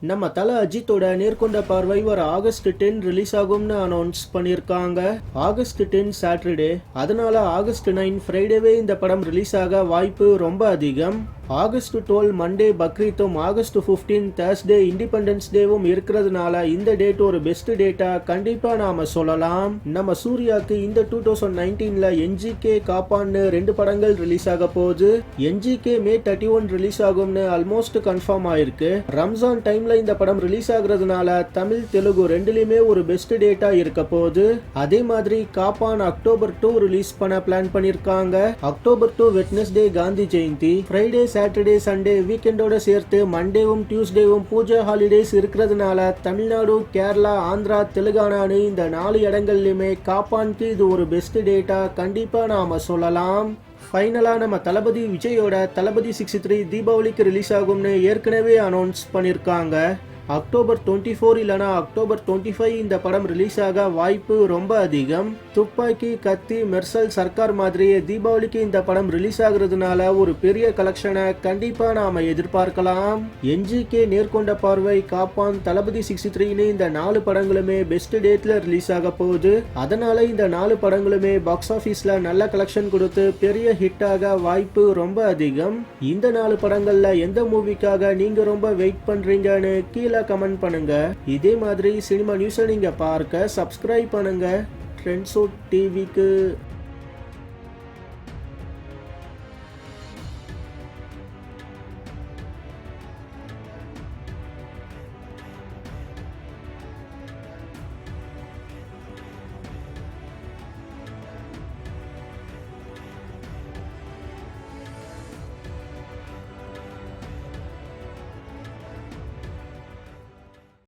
நம்ம தல அஜித்தோட நேர்கொண்ட பார்வை வர ஆகஸ்ட் டென் ரிலீஸ் ஆகும்னு அனௌன்ஸ் பண்ணியிருக்காங்க. August ten Saturday. அதனால ஆகஸ்ட் நைன் ஃப்ரைடேவே இந்த படம் ரிலீஸ் ஆக வாய்ப்பு ரொம்ப அதிகம். ஆகஸ்ட் டுவெல் மண்டே பக்ரீத்தும் ஆகஸ்ட் 15 தேர்ஸ்டே இண்டிபெண்டன்ஸ் டேவும் இருக்கிறதுனால இந்த டேட் ஒரு பெஸ்ட் டேட்டா கண்டிப்பாக நாம சொல்லலாம். நம்ம சூர்யாக்கு இந்த டூ தௌசண்ட் நைன்டீனில் என்ஜிகே காப்பான்னு ரெண்டு படங்கள் ரிலீஸ் ஆக போகுது. NGK May thirty one release ஆகும்னு ஆல்மோஸ்ட் கன்ஃபார்ம் ஆயிருக்கு. ரம்ஜான் டைம்ல இந்த படம் ரிலீஸ் ஆகுறதுனால தமிழ் தெலுங்கு ரெண்டுலேயுமே ஒரு பெஸ்ட் டேட்டா இருக்க போகுது. அதே மாதிரி காப்பான் அக்டோபர் டூ ரிலீஸ் பண்ண பிளான் பண்ணியிருக்காங்க October two Wednesday Gandhi Jayanti Friday Saturday Sunday வீக்கெண்டோட சேர்த்து மண்டேவும் டியூஸ்டேவும் பூஜா ஹாலிடேஸ் இருக்கிறதுனால தமிழ்நாடு கேரளா ஆந்திரா தெலுங்கானான்னு இந்த நாலு இடங்கள்லையுமே காப்பான்க்கு இது ஒரு பெஸ்ட் டேட்டா கண்டிப்பாக நாம் சொல்லலாம். ஃபைனலாக நம்ம தளபதி விஜயோட தளபதி சிக்ஸ்டி த்ரீ தீபாவளிக்கு ரிலீஸ் ஆகும்னு ஏற்கனவே அனௌன்ஸ் பண்ணியிருக்காங்க அக்டோபர் டுவெண்ட்டி ஃபோர் இல்லைனா அக்டோபர் டுவெண்ட்டி ஃபைவ் இந்த படம் ரிலீஸ் ஆக வாய்ப்பு ரொம்ப அதிகம். துப்பாக்கி கத்தி மெர்சல் சர்க்கார் மாதிரியே தீபாவளிக்கு இந்த படம் ரிலீஸ் ஆகுறதுனால ஒரு பெரிய கலெக்ஷனை கண்டிப்பாக நாம் எதிர்பார்க்கலாம். என்ஜிகே நேர்கொண்ட பார்வை காப்பான் தளபதி சிக்ஸ்டி த்ரீன்னு இந்த நாலு படங்களுமே பெஸ்ட் டேட்ல ரிலீஸ் ஆக போகுது. அதனால இந்த நாலு படங்களுமே பாக்ஸ் ஆஃபீஸில் நல்ல கலெக்ஷன் கொடுத்து பெரிய ஹிட் ஆக வாய்ப்பு ரொம்ப அதிகம். இந்த நாலு படங்களில் எந்த மூவிக்காக நீங்கள் ரொம்ப வெயிட் பண்ணுறீங்கன்னு கீழே கமெண்ட் பண்ணுங்க. இதே மாதிரி சினிமா நியூஸை நீங்க பார்க்க சப்ஸ்கிரைப் பண்ணுங்க. ட்ரெண்ட்ஸோ டிவிக்கு